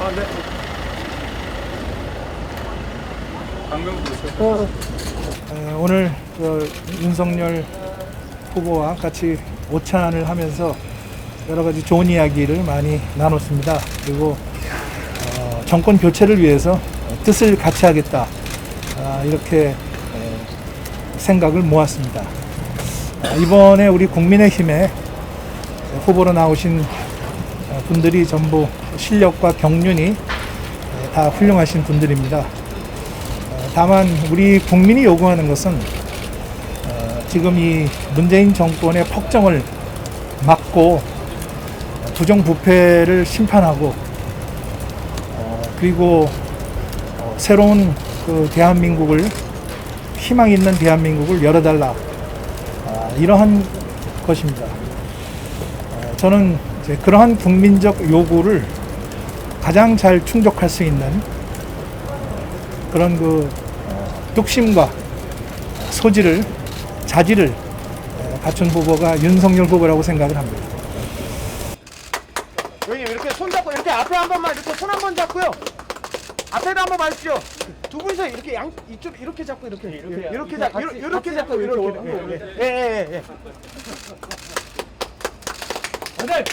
아, 네. 어. 네, 오늘 어, 윤석열 후보와 같이 오찬을 하면서 여러 가지 좋은 이야기를 많이 나눴습니다. 그리고 어, 정권 교체를 위해서 뜻을 같이 하겠다 아, 이렇게 생각을 모았습니다. 아, 이번에 우리 국민의힘에 후보로 나오신 분들이 전부 실력과 경륜이 에, 다 훌륭하신 분들입니다. 어, 다만 우리 국민이 요구하는 것은 어, 지금 이 문재인 정권의 폭정을 막고 부정부패를 심판하고 어, 그리고 어, 새로운 그 대한민국을 희망 있는 대한민국을 열어달라 아, 이러한 것입니다. 어, 저는 그러한 국민적 요구를 가장 잘 충족할 수 있는 그런 그 어, 뚝심과 소질을 자질을 어, 갖춘 후보가 윤석열 후보라고 생각을 합니다. 여기 이렇게 손 잡고 이렇게 앞에 한 번만 이렇게 손 한 번 잡고요. 앞에도 한번 봐주십시오. 두 분이서 이렇게 양 이쪽 이렇게 잡고 이렇게 이렇게 이렇게 잡 이렇게, 이렇게 잡고 이렇게 이렇게 예예예 예. 예, 예. 네.